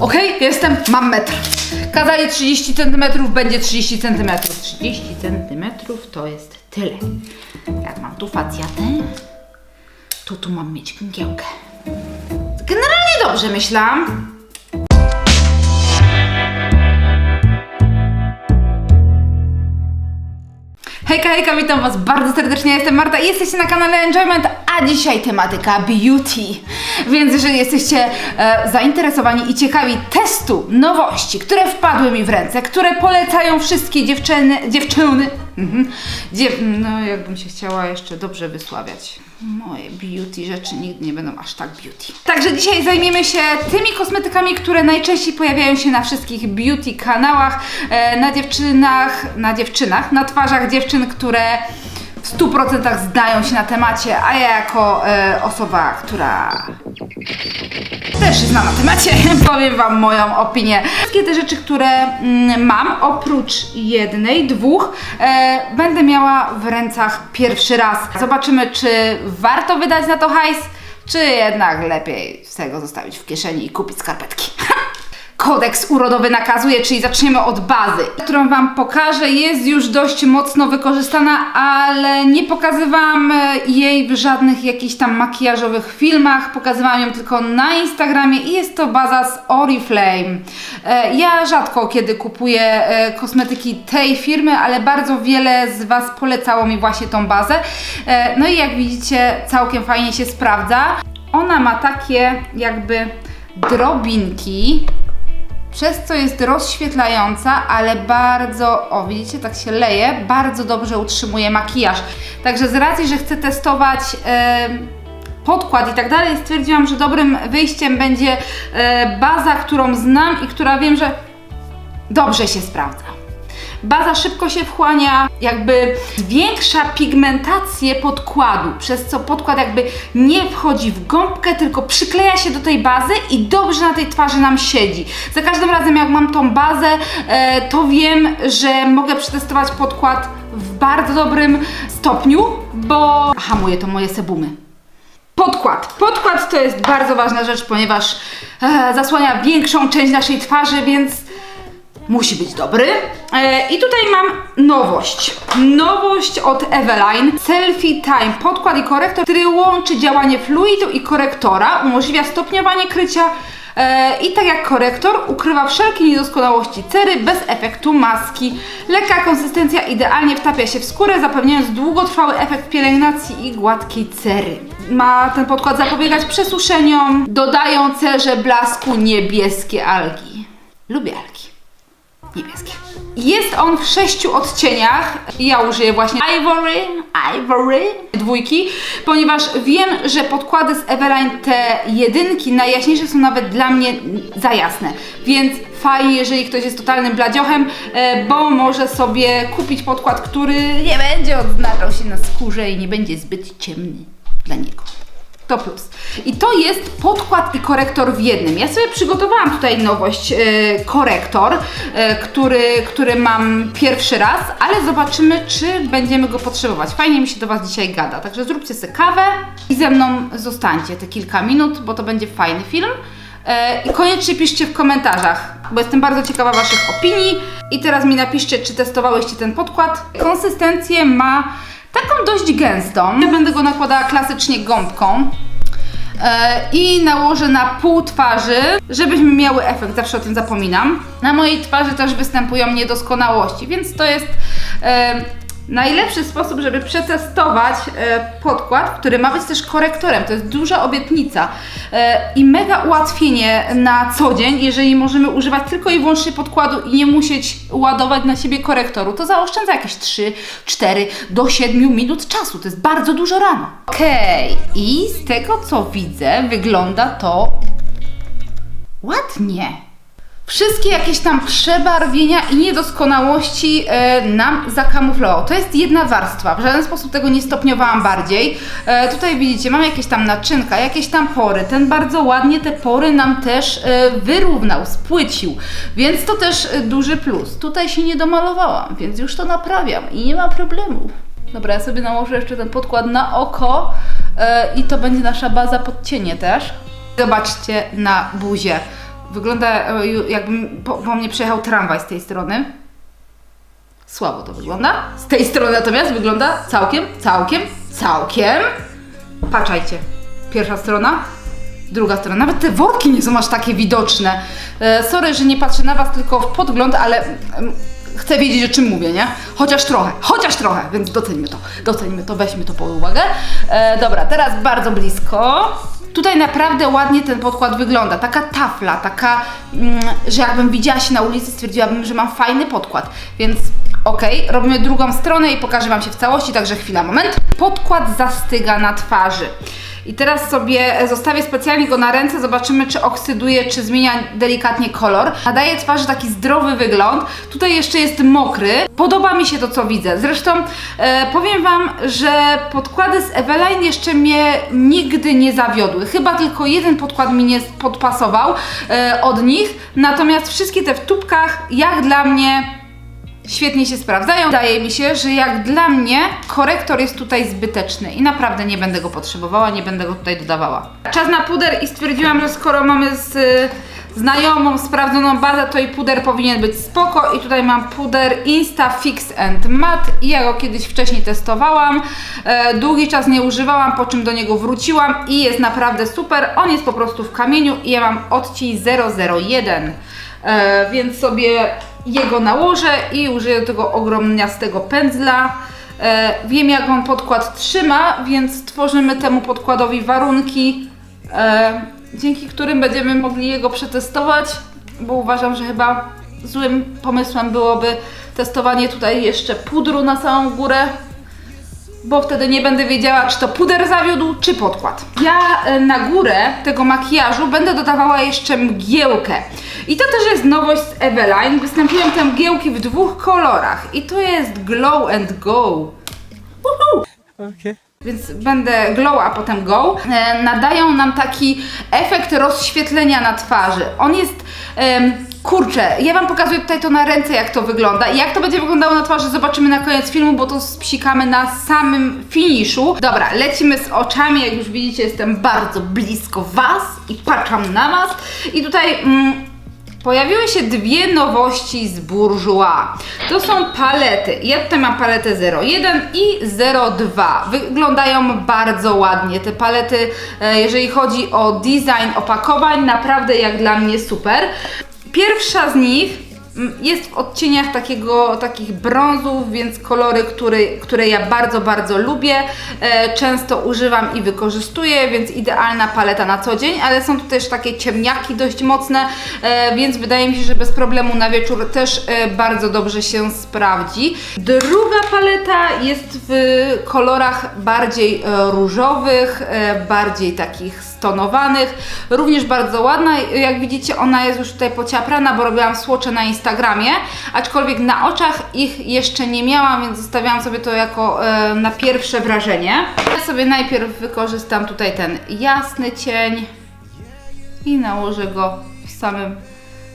Okej, jestem, mam metr. Kazali 30 cm, będzie 30 cm. 30 cm to jest tyle. Jak mam tu facjatę, to tu mam mieć mgiełkę. Generalnie dobrze myślałam. Hejka, hejka, witam Was bardzo serdecznie, jestem Marta i jesteście na kanale Enjoyment, a dzisiaj tematyka beauty. Więc jeżeli jesteście e, zainteresowani i ciekawi testu nowości, które wpadły mi w ręce, które polecają wszystkie dziewczyny, dziewczyny, mhm, dziew, no jakbym się chciała jeszcze dobrze wysławiać. Moje beauty rzeczy nigdy nie będą aż tak beauty. Także dzisiaj zajmiemy się tymi kosmetykami, które najczęściej pojawiają się na wszystkich beauty kanałach, e, na dziewczynach, na dziewczynach, na twarzach dziewczyn, które w 100% zdają się na temacie, a ja jako e, osoba, która też zna na temacie, powiem Wam moją opinię. Wszystkie te rzeczy, które mm, mam, oprócz jednej, dwóch, e, będę miała w rękach pierwszy raz. Zobaczymy, czy warto wydać na to hajs, czy jednak lepiej z tego zostawić w kieszeni i kupić skarpetki. Kodeks urodowy nakazuje, czyli zaczniemy od bazy, którą Wam pokażę. Jest już dość mocno wykorzystana, ale nie pokazywałam e, jej w żadnych jakichś tam makijażowych filmach. Pokazywałam ją tylko na Instagramie i jest to baza z Oriflame. E, Ja rzadko kiedy kupuję e, kosmetyki tej firmy, ale bardzo wiele z Was polecało mi właśnie tą bazę. No i jak widzicie, całkiem fajnie się sprawdza. Ona ma takie jakby drobinki, przez co jest rozświetlająca, ale bardzo, o widzicie, tak się leje, bardzo dobrze utrzymuje makijaż. Także z racji, że chcę testować e, podkład i tak dalej, stwierdziłam, że dobrym wyjściem będzie e, baza, którą znam i która wiem, że dobrze się sprawdza. Baza szybko się wchłania, jakby zwiększa pigmentację podkładu, przez co podkład jakby nie wchodzi w gąbkę, tylko przykleja się do tej bazy i dobrze na tej twarzy nam siedzi. Za każdym razem jak mam tą bazę, e, to wiem, że mogę przetestować podkład w bardzo dobrym stopniu, bo hamuje to moje sebumy. Podkład. Podkład to jest bardzo ważna rzecz, ponieważ e, zasłania większą część naszej twarzy, więc musi być dobry. E, I tutaj mam nowość. Nowość od Eveline. Selfie Time. Podkład i korektor, który łączy działanie fluidu i korektora, umożliwia stopniowanie krycia e, i tak jak korektor ukrywa wszelkie niedoskonałości cery bez efektu maski. Lekka konsystencja idealnie wtapia się w skórę, zapewniając długotrwały efekt pielęgnacji i gładkiej cery. Ma ten podkład zapobiegać przesuszeniom, dodają cerze blasku niebieskie algi. Lubię algi niebieskie. Jest on w sześciu odcieniach. Ja użyję właśnie Ivory, Ivory dwójki, ponieważ wiem, że podkłady z Everline te jedynki najjaśniejsze są nawet dla mnie za jasne. Więc fajnie, jeżeli ktoś jest totalnym bladziochem, e, bo może sobie kupić podkład, który nie będzie odznaczał się na skórze i nie będzie zbyt ciemny dla niego. To plus. I to jest podkład i korektor w jednym. Ja sobie przygotowałam tutaj nowość, e, korektor, e, który, który mam pierwszy raz, ale zobaczymy, czy będziemy go potrzebować. Fajnie mi się do Was dzisiaj gada, także zróbcie sobie kawę i ze mną zostańcie te kilka minut, bo to będzie fajny film. E, I koniecznie piszcie w komentarzach, bo jestem bardzo ciekawa Waszych opinii. I teraz mi napiszcie, czy testowałyście ten podkład. Konsystencję ma taką dość gęstą. Ja będę go nakładała klasycznie gąbką. E, I nałożę na pół twarzy, żebyśmy miały efekt, zawsze o tym zapominam. Na mojej twarzy też występują niedoskonałości, więc to jest e, najlepszy sposób, żeby przetestować e, podkład, który ma być też korektorem. To jest duża obietnica e, i mega ułatwienie na co dzień, jeżeli możemy używać tylko i wyłącznie podkładu i nie musieć ładować na siebie korektoru. To zaoszczędza jakieś 3, 4 do 7 minut czasu. To jest bardzo dużo rano. Okej, i z tego co widzę, wygląda to ładnie. Wszystkie jakieś tam przebarwienia i niedoskonałości e, nam zakamuflował. To jest jedna warstwa, w żaden sposób tego nie stopniowałam bardziej. E, tutaj widzicie, mam jakieś tam naczynka, jakieś tam pory. Ten bardzo ładnie te pory nam też e, wyrównał, spłycił, więc to też e, duży plus. Tutaj się nie domalowałam, więc już to naprawiam i nie ma problemu. Dobra, ja sobie nałożę jeszcze ten podkład na oko e, i to będzie nasza baza pod cienie też. Zobaczcie na buzię. Wygląda e, jakbym po, po mnie przejechał tramwaj z tej strony. Słabo to wygląda. Z tej strony natomiast wygląda całkiem, całkiem, całkiem. Patrzajcie. Pierwsza strona, druga strona. Nawet te worki nie są aż takie widoczne. E, sorry, że nie patrzę na Was tylko w podgląd, ale chcę wiedzieć o czym mówię, nie? Chociaż trochę, chociaż trochę, więc docenimy to, docenimy to, weźmy to pod uwagę. E, dobra, teraz bardzo blisko. Tutaj naprawdę ładnie ten podkład wygląda. Taka tafla, taka, mm, że jakbym widziała się na ulicy, stwierdziłabym, że mam fajny podkład. Więc okej, robimy drugą stronę i pokażę Wam się w całości, także chwila, moment. Podkład zastyga na twarzy. I teraz sobie zostawię specjalnie go na ręce, zobaczymy czy oksyduje, czy zmienia delikatnie kolor. Nadaje twarzy taki zdrowy wygląd. Tutaj jeszcze jest mokry. Podoba mi się to, co widzę. Zresztą e, powiem Wam, że podkłady z Eveline jeszcze mnie nigdy nie zawiodły. Chyba tylko jeden podkład mi nie podpasował e, od nich. Natomiast wszystkie te w tubkach, jak dla mnie, świetnie się sprawdzają. Wydaje mi się, że jak dla mnie korektor jest tutaj zbyteczny i naprawdę nie będę go potrzebowała, nie będę go tutaj dodawała. Czas na puder i stwierdziłam, że skoro mamy z znajomą, sprawdzoną bazę, to i puder powinien być spoko i tutaj mam puder Insta Fix and Matte i ja go kiedyś wcześniej testowałam. E, długi czas nie używałam, po czym do niego wróciłam i jest naprawdę super. On jest po prostu w kamieniu i ja mam odcień 001. E, więc sobie jego nałożę i użyję tego ogromniastego pędzla. E, wiem jak on podkład trzyma, więc tworzymy temu podkładowi warunki, e, dzięki którym będziemy mogli jego przetestować, bo uważam, że chyba złym pomysłem byłoby testowanie tutaj jeszcze pudru na samą górę, bo wtedy nie będę wiedziała, czy to puder zawiódł, czy podkład. Ja e, na górę tego makijażu będę dodawała jeszcze mgiełkę. I to też jest nowość z Eveline. Występują te mgiełki w dwóch kolorach. I to jest Glow and Go. Woohoo! Okay. Więc będę glow, a potem go. E, nadają nam taki efekt rozświetlenia na twarzy. On jest. em, kurczę, ja Wam pokazuję tutaj to na ręce, jak to wygląda. I jak to będzie wyglądało na twarzy, zobaczymy na koniec filmu, bo to spsikamy na samym finiszu. Dobra, lecimy z oczami. Jak już widzicie, jestem bardzo blisko Was i patrzam na Was. I tutaj. Mm, Pojawiły się dwie nowości z Bourjois. To są palety. Ja tutaj mam paletę 01 i 02. Wyglądają bardzo ładnie. Te palety, e, jeżeli chodzi o design opakowań, naprawdę jak dla mnie super. Pierwsza z nich jest w odcieniach takiego, takich brązów, więc kolory, które, które ja bardzo, bardzo lubię. E, często używam i wykorzystuję, więc idealna paleta na co dzień, ale są tu też takie ciemniaki dość mocne, e, więc wydaje mi się, że bez problemu na wieczór też e, bardzo dobrze się sprawdzi. Druga paleta jest w kolorach bardziej różowych, bardziej takich stonowanych, również bardzo ładna. Jak widzicie, ona jest już tutaj pociaprana, bo robiłam słocze na Instagramie, aczkolwiek na oczach ich jeszcze nie miałam, więc zostawiałam sobie to jako e, na pierwsze wrażenie. Ja sobie najpierw wykorzystam tutaj ten jasny cień i nałożę go w samym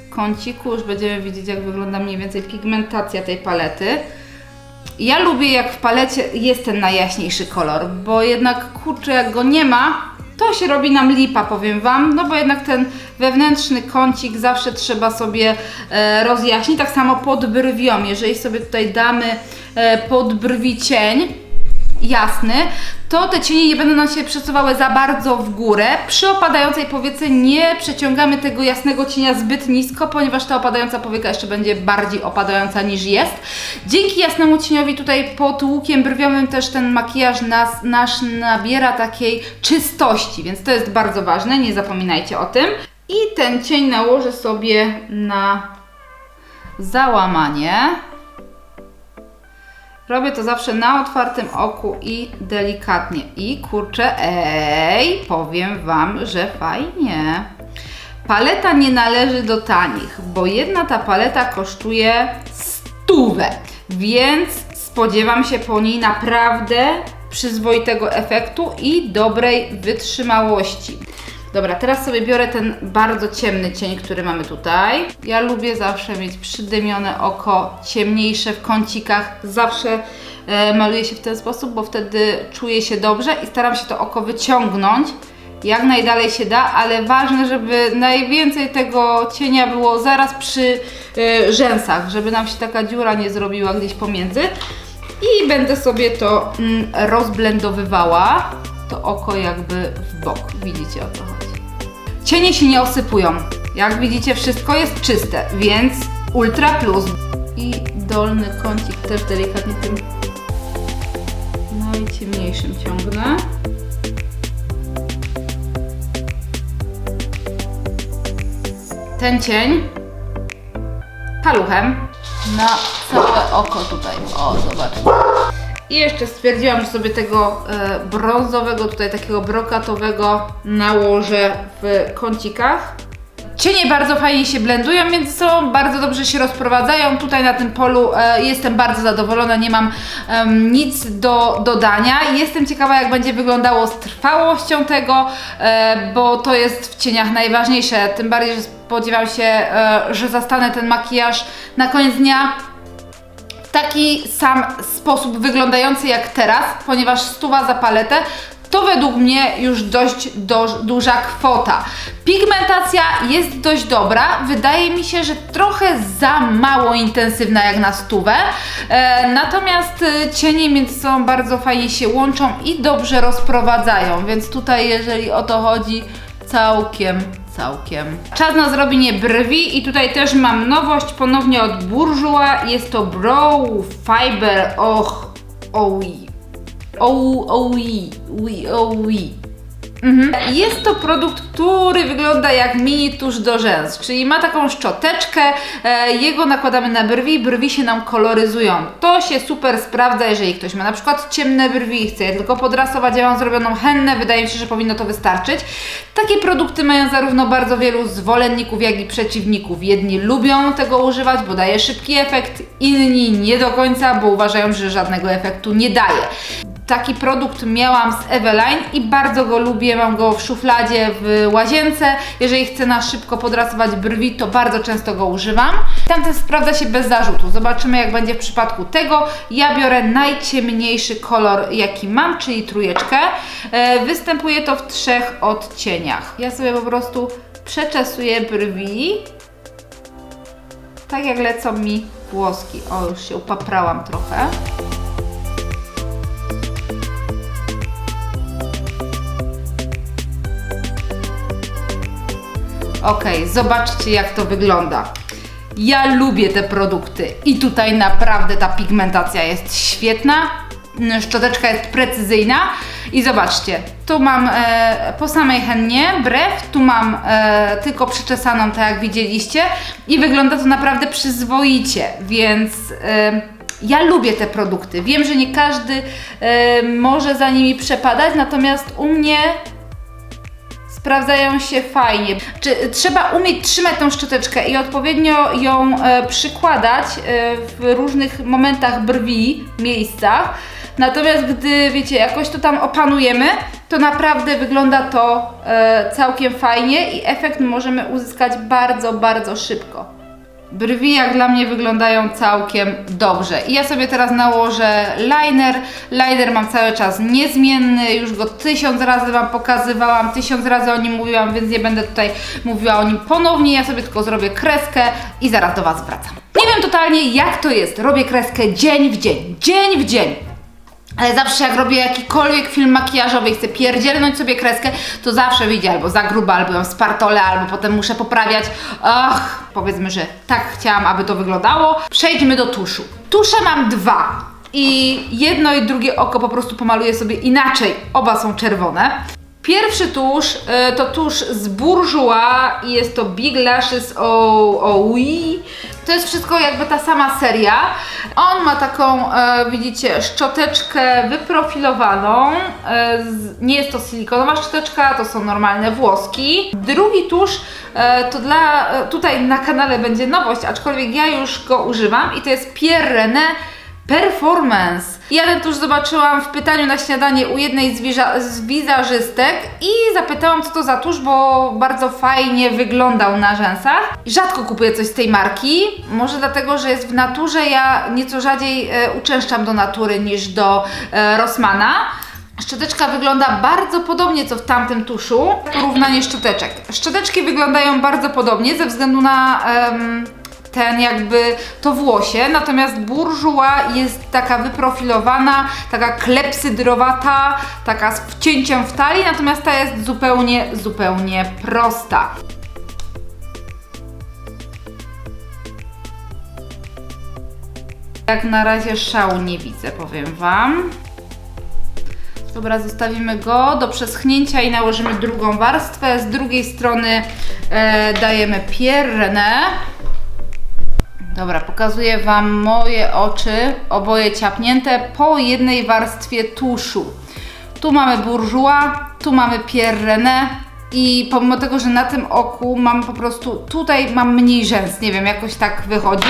kąciku. Już będziemy widzieć, jak wygląda mniej więcej pigmentacja tej palety. Ja lubię, jak w palecie jest ten najjaśniejszy kolor, bo jednak kurczę, jak go nie ma, to się robi nam lipa, powiem Wam, no bo jednak ten wewnętrzny kącik zawsze trzeba sobie e, rozjaśnić, tak samo pod brwią, jeżeli sobie tutaj damy e, pod brwi cień, jasny, to te cienie nie będą nam się przesuwały za bardzo w górę. Przy opadającej powiece nie przeciągamy tego jasnego cienia zbyt nisko, ponieważ ta opadająca powieka jeszcze będzie bardziej opadająca niż jest. Dzięki jasnemu cieniowi tutaj pod łukiem brwiowym też ten makijaż nas, nasz nabiera takiej czystości, więc to jest bardzo ważne, nie zapominajcie o tym. I ten cień nałożę sobie na załamanie. Robię to zawsze na otwartym oku i delikatnie. I kurczę, ej, powiem Wam, że fajnie. Paleta nie należy do tanich, bo jedna ta paleta kosztuje stówę, więc spodziewam się po niej naprawdę przyzwoitego efektu i dobrej wytrzymałości. Dobra, teraz sobie biorę ten bardzo ciemny cień, który mamy tutaj. Ja lubię zawsze mieć przydymione oko, ciemniejsze w kącikach. Zawsze e, maluję się w ten sposób, bo wtedy czuję się dobrze i staram się to oko wyciągnąć jak najdalej się da, ale ważne, żeby najwięcej tego cienia było zaraz przy e, rzęsach, żeby nam się taka dziura nie zrobiła gdzieś pomiędzy. I będę sobie to mm, rozblendowywała, to oko jakby w bok. Widzicie o co chodzi. Cienie się nie osypują. Jak widzicie, wszystko jest czyste, więc ultra plus. I dolny kącik też delikatnie tym najciemniejszym ciągnę. Ten cień paluchem na całe oko tutaj. O, zobaczcie. I jeszcze stwierdziłam, że sobie tego e, brązowego, tutaj takiego brokatowego nałożę w kącikach. Cienie bardzo fajnie się blendują między sobą, bardzo dobrze się rozprowadzają. Tutaj na tym polu e, jestem bardzo zadowolona, nie mam em, nic do dodania. Jestem ciekawa, jak będzie wyglądało z trwałością tego, e, bo to jest w cieniach najważniejsze. Tym bardziej, że spodziewam się, e, że zastanę ten makijaż na koniec dnia w taki sam sposób wyglądający jak teraz, ponieważ stuwa za paletę to według mnie już dość do, duża kwota. Pigmentacja jest dość dobra, wydaje mi się, że trochę za mało intensywna jak na stówę, e, natomiast e, cienie między sobą bardzo fajnie się łączą i dobrze rozprowadzają, więc tutaj jeżeli o to chodzi, całkiem całkiem. Czas na zrobienie brwi i tutaj też mam nowość ponownie od Bourjois. Jest to Brow Fiber Och Oui. Oui, oui, oui. Mhm. Jest to produkt, który wygląda jak mini tusz do rzęs, czyli ma taką szczoteczkę, e, jego nakładamy na brwi, brwi się nam koloryzują. To się super sprawdza, jeżeli ktoś ma na przykład ciemne brwi i chce je tylko podrasować, ja mam zrobioną hennę, wydaje mi się, że powinno to wystarczyć. Takie produkty mają zarówno bardzo wielu zwolenników, jak i przeciwników. Jedni lubią tego używać, bo daje szybki efekt, inni nie do końca, bo uważają, że żadnego efektu nie daje. Taki produkt miałam z Eveline i bardzo go lubię, mam go w szufladzie w łazience. Jeżeli chcę na szybko podrasować brwi, to bardzo często go używam. Tamten sprawdza się bez zarzutu. Zobaczymy jak będzie w przypadku tego. Ja biorę najciemniejszy kolor jaki mam, czyli trójeczkę. E, Występuje to w trzech odcieniach. Ja sobie po prostu przeczesuję brwi. Tak jak lecą mi włoski. O, już się upaprałam trochę. Ok, zobaczcie jak to wygląda. Ja lubię te produkty i tutaj naprawdę ta pigmentacja jest świetna. Szczoteczka jest precyzyjna i zobaczcie, tu mam e, po samej hennie brew, tu mam e, tylko przyczesaną, tak jak widzieliście i wygląda to naprawdę przyzwoicie, więc e, ja lubię te produkty. Wiem, że nie każdy e, może za nimi przepadać, natomiast u mnie sprawdzają się fajnie. Czy, trzeba umieć trzymać tą szczoteczkę i odpowiednio ją e, przykładać e, w różnych momentach brwi, miejscach. Natomiast gdy, wiecie, jakoś to tam opanujemy, to naprawdę wygląda to e, całkiem fajnie i efekt możemy uzyskać bardzo, bardzo szybko. Brwi jak dla mnie wyglądają całkiem dobrze. I ja sobie teraz nałożę liner. Liner mam cały czas niezmienny, już go tysiąc razy Wam pokazywałam, tysiąc razy o nim mówiłam, więc nie będę tutaj mówiła o nim ponownie. Ja sobie tylko zrobię kreskę i zaraz do Was wracam. Nie wiem totalnie jak to jest. Robię kreskę dzień w dzień, dzień w dzień. Ale zawsze jak robię jakikolwiek film makijażowy i chcę pierdzielnąć sobie kreskę, to zawsze widzę albo za gruba, albo ją spartolę, albo potem muszę poprawiać. Ach, powiedzmy, że tak chciałam, aby to wyglądało. Przejdźmy do tuszu. Tusze mam dwa. I jedno i drugie oko po prostu pomaluję sobie inaczej. Oba są czerwone. Pierwszy tusz y, to tusz z Bourjois i jest to Big Lashes OUI. To jest wszystko jakby ta sama seria. On ma taką, e, widzicie, szczoteczkę wyprofilowaną. E, nie jest to silikonowa szczoteczka, to są normalne włoski. Drugi tusz e, to dla, e, tutaj na kanale będzie nowość, aczkolwiek ja już go używam i to jest Pierre René Performance. Ja ten tuż zobaczyłam w pytaniu na śniadanie u jednej z, z wizażystek i zapytałam, co to za tusz, bo bardzo fajnie wyglądał na rzęsach. Rzadko kupuję coś z tej marki, może dlatego, że jest w naturze. Ja nieco rzadziej e, uczęszczam do natury niż do e, Rossmana. Szczoteczka wygląda bardzo podobnie co w tamtym tuszu. Porównanie szczoteczek. Szczoteczki wyglądają bardzo podobnie ze względu na em, ten jakby to włosie, natomiast burżuła jest taka wyprofilowana, taka klepsydrowata, taka z wcięciem w talii, natomiast ta jest zupełnie, zupełnie prosta. Jak na razie szału nie widzę, powiem Wam. Dobra, zostawimy go do przeschnięcia i nałożymy drugą warstwę. Z drugiej strony e, dajemy pierrenę. Dobra, pokazuję Wam moje oczy, oboje ciapnięte po jednej warstwie tuszu. Tu mamy burżuła, tu mamy pierrenę i pomimo tego, że na tym oku mam po prostu, tutaj mam mniej rzęs, nie wiem, jakoś tak wychodzi.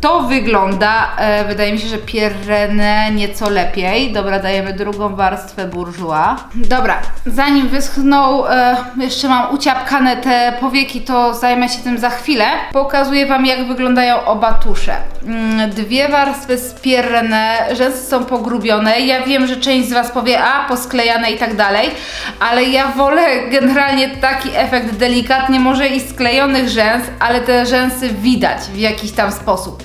To wygląda, e, wydaje mi się, że pierrenę nieco lepiej. Dobra, dajemy drugą warstwę burżuła. Dobra, zanim wyschną, e, jeszcze mam uciapkane te powieki, to zajmę się tym za chwilę. Pokazuję Wam, jak wyglądają oba tusze. Mm, Dwie warstwy z pierrenę, rzęsy są pogrubione. Ja wiem, że część z Was powie, a posklejane i tak dalej, ale ja wolę generalnie taki efekt delikatnie, może i sklejonych rzęs, ale te rzęsy widać w jakiś tam sposób.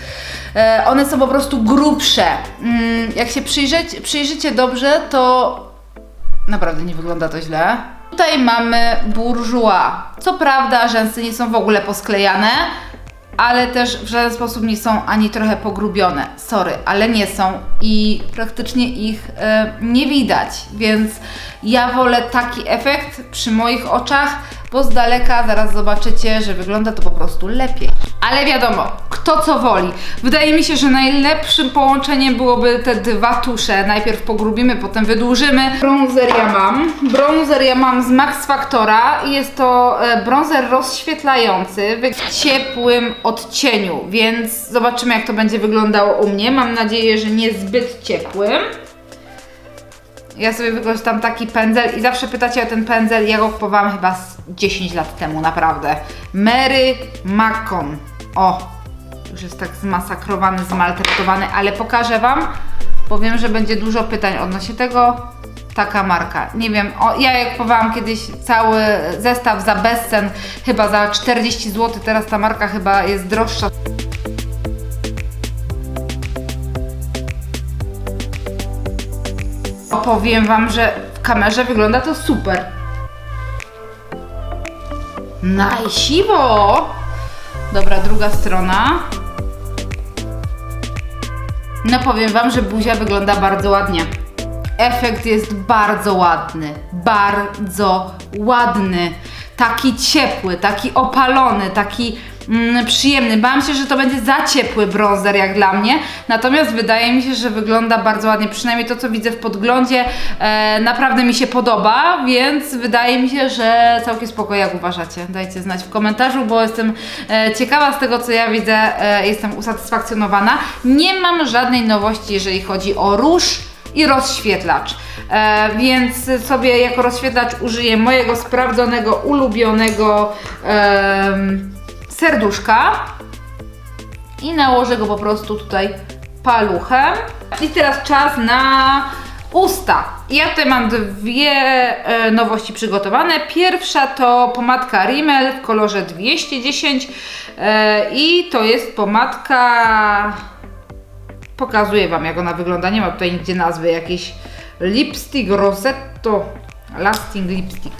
E, One są po prostu grubsze. Mm, Jak się przyjrzeć, przyjrzycie dobrze, to naprawdę nie wygląda to źle. Tutaj mamy burżua. Co prawda, rzęsy nie są w ogóle posklejane, ale też w żaden sposób nie są ani trochę pogrubione. Sorry, ale nie są i praktycznie ich e, nie widać, więc ja wolę taki efekt przy moich oczach, bo z daleka zaraz zobaczycie, że wygląda to po prostu lepiej. Ale wiadomo, kto co woli. Wydaje mi się, że najlepszym połączeniem byłoby te dwa tusze. Najpierw pogrubimy, potem wydłużymy. Bronzer ja mam. Bronzer ja mam z Max Factora i jest to e, bronzer rozświetlający w ciepłym odcieniu, więc zobaczymy jak to będzie wyglądało u mnie. Mam nadzieję, że nie zbyt ciepłym. Ja sobie wykorzystam taki pędzel i zawsze pytacie o ten pędzel. Ja go kupowałam chyba z 10 lat temu, naprawdę. Mary Macon. O, już jest tak zmasakrowany, zmaltretowany, ale pokażę Wam, bo wiem, że będzie dużo pytań odnośnie tego. Taka marka. Nie wiem, o, ja jak kupowałam kiedyś cały zestaw za bezcen, chyba za 40 zł, teraz ta marka chyba jest droższa. Powiem Wam, że w kamerze wygląda to super. Najsiwo! Dobra, druga strona. No powiem Wam, że buzia wygląda bardzo ładnie. Efekt jest bardzo ładny. Bardzo ładny. Taki ciepły, taki opalony, taki mm, przyjemny. Bałam się, że to będzie za ciepły bronzer jak dla mnie, natomiast wydaje mi się, że wygląda bardzo ładnie. Przynajmniej to, co widzę w podglądzie, e, naprawdę mi się podoba, więc wydaje mi się, że całkiem spoko. Jak uważacie? Dajcie znać w komentarzu, bo jestem e, ciekawa z tego, co ja widzę. E, jestem usatysfakcjonowana. Nie mam żadnej nowości, jeżeli chodzi o róż i rozświetlacz. E, więc sobie jako rozświetlacz użyję mojego sprawdzonego, ulubionego em, serduszka i nałożę go po prostu tutaj paluchem. I teraz czas na usta. Ja tutaj mam dwie e, nowości przygotowane. Pierwsza to pomadka Rimmel w kolorze 210 e, i to jest pomadka Pokazuję Wam jak ona wygląda. Nie ma tutaj nigdzie nazwy. Jakiś lipstick Rosetto Lasting Lipstick.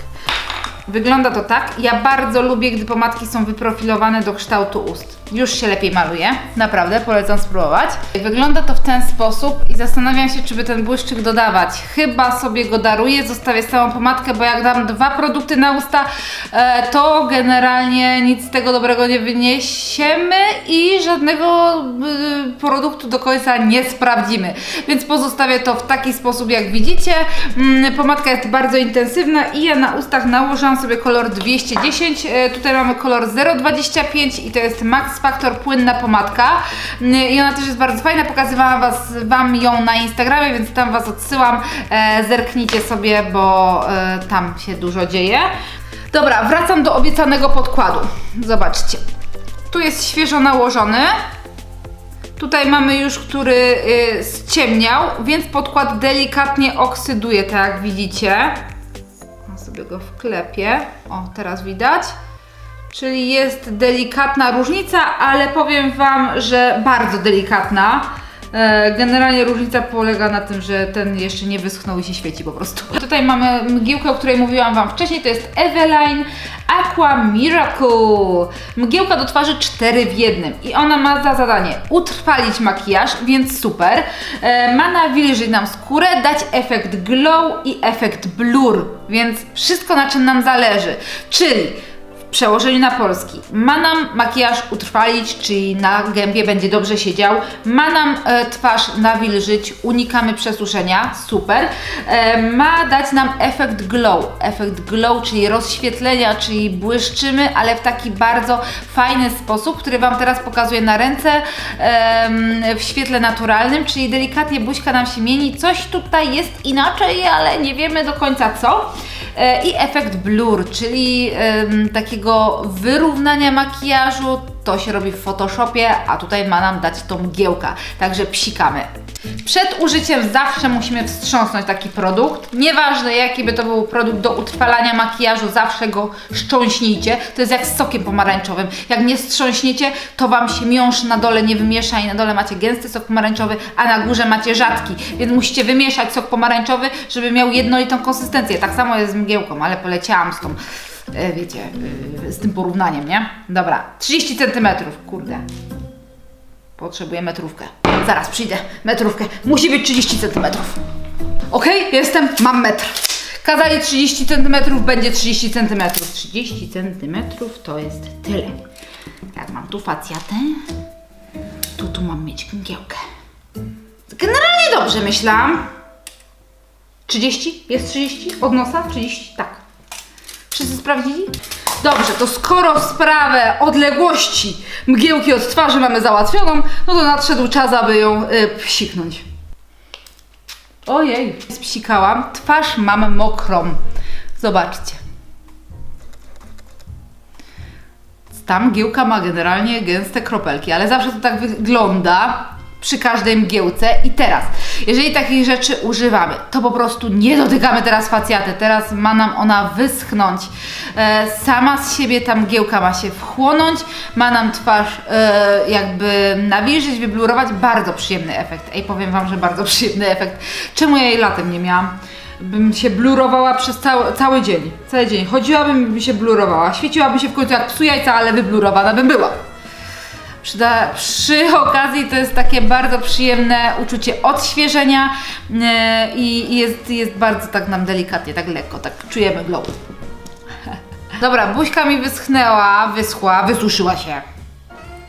Wygląda to tak. Ja bardzo lubię, gdy pomadki są wyprofilowane do kształtu ust. Już się lepiej maluje. Naprawdę, polecam spróbować. Wygląda to w ten sposób i zastanawiam się, czy by ten błyszczyk dodawać. Chyba sobie go daruję, zostawię całą pomadkę, bo jak dam dwa produkty na usta, e, to generalnie nic z tego dobrego nie wyniesiemy i żadnego y, produktu do końca nie sprawdzimy. Więc pozostawię to w taki sposób, jak widzicie. Mm, Pomadka jest bardzo intensywna i ja na ustach nałożyłam sobie kolor 210. E, Tutaj mamy kolor 025 i to jest Max Factor płynna pomadka. Mm, I ona też jest bardzo fajna. Pokazywałam was, Wam ją na Instagramie, więc tam Was odsyłam. E, Zerknijcie sobie, bo e, tam się dużo dzieje. Dobra, wracam do obiecanego podkładu. Zobaczcie. Tu jest świeżo nałożony. Tutaj mamy już, który y, ściemniał, więc podkład delikatnie oksyduje, tak jak widzicie. Ja sobie go wklepię. O, teraz widać. Czyli jest delikatna różnica, ale powiem Wam, że bardzo delikatna. E, Generalnie różnica polega na tym, że ten jeszcze nie wyschnął i się świeci po prostu. Tutaj mamy mgiełkę, o której mówiłam Wam wcześniej, to jest Eveline Aqua Miracle. Mgiełka do twarzy 4 w jednym i ona ma za zadanie utrwalić makijaż, więc super. E, ma nawilżyć nam skórę, dać efekt glow i efekt blur, więc wszystko na czym nam zależy. Czyli przełożeniu na polski. Ma nam makijaż utrwalić, czyli na gębie będzie dobrze siedział. Ma nam e, twarz nawilżyć, unikamy przesuszenia, super. E, ma dać nam efekt glow. Efekt glow, czyli rozświetlenia, czyli błyszczymy, ale w taki bardzo fajny sposób, który Wam teraz pokazuję na ręce em, w świetle naturalnym, czyli delikatnie buźka nam się mieni. Coś tutaj jest inaczej, ale nie wiemy do końca co. E, I efekt blur, czyli em, takiego wyrównania makijażu. To się robi w Photoshopie, a tutaj ma nam dać tą mgiełka. Także psikamy. Przed użyciem zawsze musimy wstrząsnąć taki produkt. Nieważne jaki by to był produkt do utrwalania makijażu, zawsze go strząśnijcie. To jest jak z sokiem pomarańczowym. Jak nie strząśniecie, to Wam się miąższ na dole nie wymiesza i na dole macie gęsty sok pomarańczowy, a na górze macie rzadki. Więc musicie wymieszać sok pomarańczowy, żeby miał jednolitą konsystencję. Tak samo jest z mgiełką, ale poleciałam z tą, wiecie, e, z tym porównaniem, nie? Dobra, 30 cm, kurde. Potrzebuję metrówkę. Zaraz przyjdę. Metrówkę. Musi być 30 cm. Okej, jestem. Mam metr. Kazali 30 cm, będzie 30 cm. 30 cm to jest tyle. Jak mam tu facjatę, to tu mam mieć mgiełkę. Generalnie dobrze myślałam. 30? Jest 30? Od nosa? 30? Tak. Wszyscy sprawdzili? Dobrze, to skoro sprawę odległości mgiełki od twarzy mamy załatwioną, no to nadszedł czas, aby ją y, psiknąć. Ojej, spsikałam. Twarz mam mokrą. Zobaczcie. Ta mgiełka ma generalnie gęste kropelki, ale zawsze to tak wygląda przy każdej mgiełce. I teraz, jeżeli takich rzeczy używamy, to po prostu nie dotykamy teraz facjaty. Teraz ma nam ona wyschnąć. E, sama z siebie ta mgiełka ma się wchłonąć, ma nam twarz e, jakby nawilżyć, wyblurować. Bardzo przyjemny efekt. Ej, powiem Wam, że bardzo przyjemny efekt. Czemu ja jej latem nie miałam? bym się blurowała przez cały, cały dzień. Cały dzień. Chodziłabym, by się blurowała. Świeciłaby się w końcu jak psu jajca, ale wyblurowana bym była. Przyda, przy okazji to jest takie bardzo przyjemne uczucie odświeżenia yy, i jest, jest bardzo tak nam delikatnie, tak lekko, tak czujemy glow. Dobra, buźka mi wyschnęła, wyschła, wysuszyła się.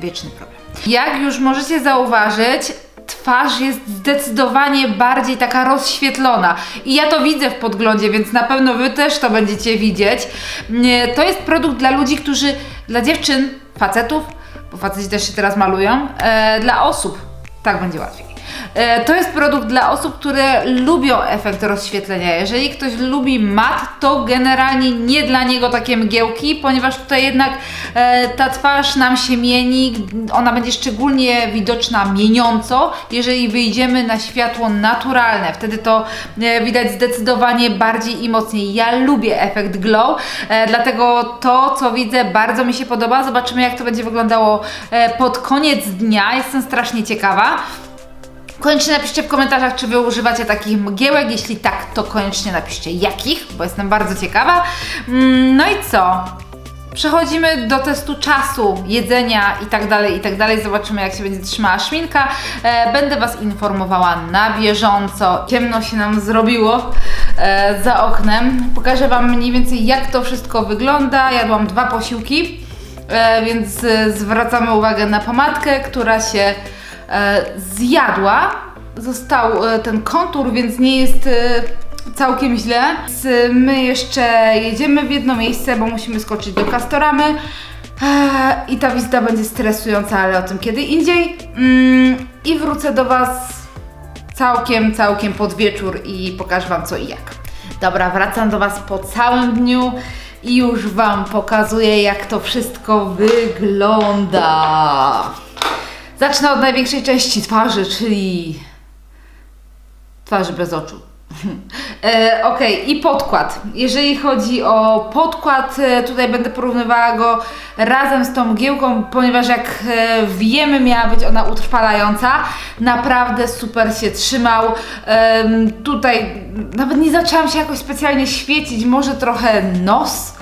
Wieczny problem. Jak już możecie zauważyć, twarz jest zdecydowanie bardziej taka rozświetlona. I ja to widzę w podglądzie, więc na pewno Wy też to będziecie widzieć. Nie, To jest produkt dla ludzi, którzy, dla dziewczyn, facetów, bo faceci też się teraz malują, e, dla osób. Tak będzie łatwiej. E, To jest produkt dla osób, które lubią efekt rozświetlenia. Jeżeli ktoś lubi mat, to generalnie nie dla niego takie mgiełki, ponieważ tutaj jednak e, ta twarz nam się mieni, ona będzie szczególnie widoczna mieniąco, jeżeli wyjdziemy na światło naturalne. Wtedy to e, widać zdecydowanie bardziej i mocniej. Ja lubię efekt glow, dlatego to, co widzę, bardzo mi się podoba. Zobaczymy, jak to będzie wyglądało pod koniec dnia. Jestem strasznie ciekawa. Koniecznie napiszcie w komentarzach, czy Wy używacie takich mgiełek. Jeśli tak, to koniecznie napiszcie jakich, bo jestem bardzo ciekawa. Mm, No i co? Przechodzimy do testu czasu, jedzenia i tak dalej, i tak dalej. Zobaczymy, jak się będzie trzymała szminka. E, będę Was informowała na bieżąco. Ciemno się nam zrobiło e, za oknem. Pokażę Wam mniej więcej, jak to wszystko wygląda. Jadłam dwa posiłki, e, więc e, zwracamy uwagę na pomadkę, która się zjadła. Został e, ten kontur, więc nie jest e, całkiem źle. My jeszcze jedziemy w jedno miejsce, bo musimy skoczyć do Castoramy. E, I ta wizyta będzie stresująca, ale o tym kiedy indziej. Mm, I wrócę do Was całkiem, całkiem pod wieczór i pokażę Wam co i jak. Dobra, wracam do Was po całym dniu i już Wam pokazuję, jak to wszystko wygląda. Zacznę od największej części twarzy, czyli twarzy bez oczu. E, Okej, i podkład. Jeżeli chodzi o podkład, e, tutaj będę porównywała go razem z tą mgiełką, ponieważ jak e, wiemy, miała być ona utrwalająca. Naprawdę super się trzymał. Em, tutaj nawet nie zaczęłam się jakoś specjalnie świecić, może trochę nos.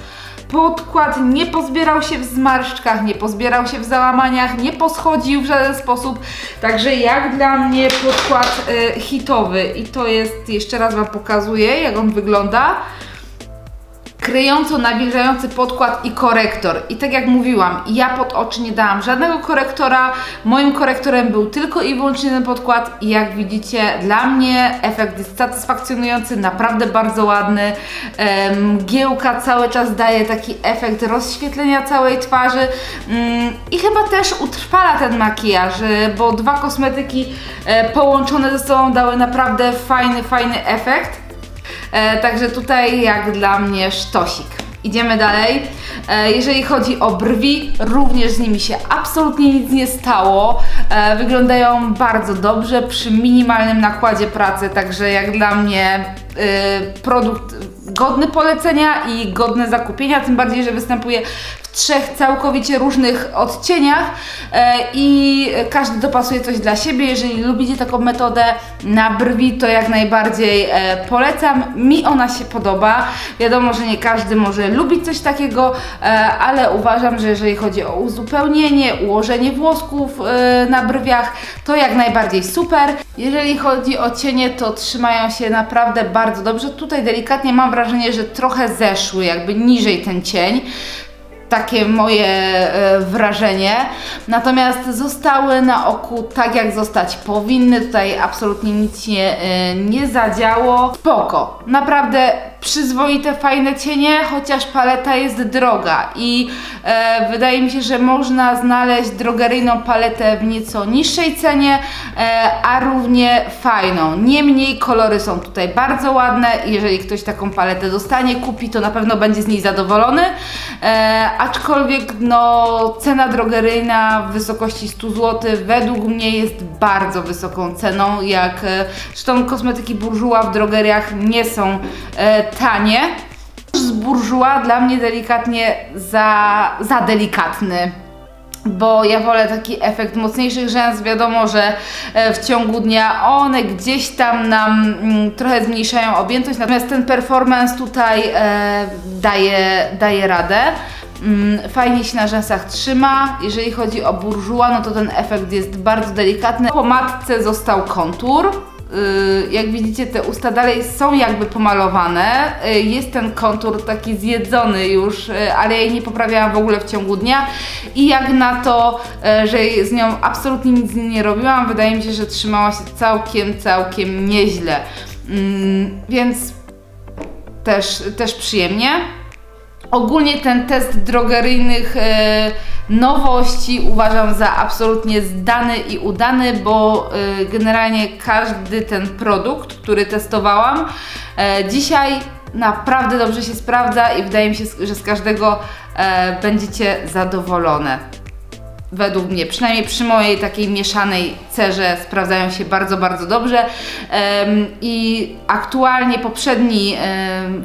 Podkład nie pozbierał się w zmarszczkach, nie pozbierał się w załamaniach, nie poschodził w żaden sposób. Także jak dla mnie podkład y, hitowy i to jest, jeszcze raz Wam pokazuję jak on wygląda. Kryjąco nawilżający podkład i korektor. I tak jak mówiłam, ja pod oczy nie dałam żadnego korektora. Moim korektorem był tylko i wyłącznie ten podkład. I jak widzicie, dla mnie efekt jest satysfakcjonujący, naprawdę bardzo ładny. Mgiełka cały czas daje taki efekt rozświetlenia całej twarzy. Mm, I chyba też utrwala ten makijaż, y, bo dwa kosmetyki e, połączone ze sobą dały naprawdę fajny, fajny efekt. E, także tutaj jak dla mnie sztosik. Idziemy dalej. E, jeżeli chodzi o brwi, również z nimi się absolutnie nic nie stało. E, wyglądają bardzo dobrze przy minimalnym nakładzie pracy, także jak dla mnie produkt godny polecenia i godny zakupienia, tym bardziej, że występuje trzech całkowicie różnych odcieniach e, i każdy dopasuje coś dla siebie. Jeżeli lubicie taką metodę na brwi, to jak najbardziej e, polecam. Mi ona się podoba. Wiadomo, że nie każdy może lubić coś takiego, e, ale uważam, że jeżeli chodzi o uzupełnienie, ułożenie włosków na brwiach, to jak najbardziej super. Jeżeli chodzi o cienie, to trzymają się naprawdę bardzo dobrze. Tutaj delikatnie mam wrażenie, że trochę zeszły, jakby niżej ten cień takie moje e, wrażenie. Natomiast zostały na oku tak, jak zostać powinny. Tutaj absolutnie nic się e, nie zadziało. Spoko. Naprawdę przyzwoite, fajne cienie, chociaż paleta jest droga i e, wydaje mi się, że można znaleźć drogeryjną paletę w nieco niższej cenie, e, a równie fajną. Niemniej kolory są tutaj bardzo ładne jeżeli ktoś taką paletę dostanie, kupi, to na pewno będzie z niej zadowolony. E, aczkolwiek no, cena drogeryjna w wysokości 100 zł według mnie jest bardzo wysoką ceną, jak e, zresztą kosmetyki Bourjois w drogeriach nie są e, tanie. Z Bourjois dla mnie delikatnie za, za delikatny bo ja wolę taki efekt mocniejszych rzęs. Wiadomo, że e, w ciągu dnia one gdzieś tam nam mm, trochę zmniejszają objętość, natomiast ten performance tutaj e, daje, daje radę. Mm, Fajnie się na rzęsach trzyma. Jeżeli chodzi o Bourjois, no to ten efekt jest bardzo delikatny. Po matce został kontur. Y, Jak widzicie, te usta dalej są jakby pomalowane. Y, Jest ten kontur taki zjedzony już, y, ale jej nie poprawiałam w ogóle w ciągu dnia. I jak na to, że z nią absolutnie nic nie robiłam, wydaje mi się, że trzymała się całkiem, całkiem nieźle. Mm, Więc też, też przyjemnie. Ogólnie ten test drogeryjnych e, nowości uważam za absolutnie zdany i udany, bo e, generalnie każdy ten produkt, który testowałam, e, dzisiaj naprawdę dobrze się sprawdza i wydaje mi się, że z każdego będziecie zadowolone. Według mnie, przynajmniej przy mojej takiej mieszanej cerze sprawdzają się bardzo, bardzo dobrze. I aktualnie poprzedni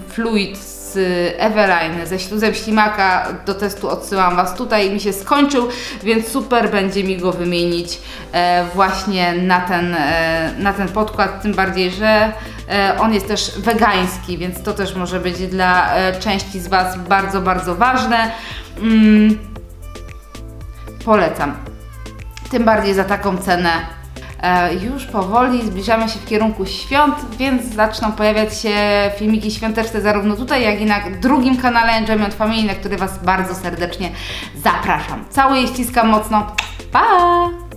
fluid z Eveline ze śluzem ślimaka do testu odsyłam Was tutaj. Mi się skończył, więc super będzie mi go wymienić e, właśnie na ten, e, na ten podkład. Tym bardziej, że e, on jest też wegański, więc to też może być dla części z Was bardzo, bardzo ważne. Mm, polecam. Tym bardziej za taką cenę. E, już powoli zbliżamy się w kierunku świąt, więc zaczną pojawiać się filmiki świąteczne zarówno tutaj, jak i na drugim kanale Enjoyment Family, na który Was bardzo serdecznie zapraszam. Całuję i ściskam mocno. Pa!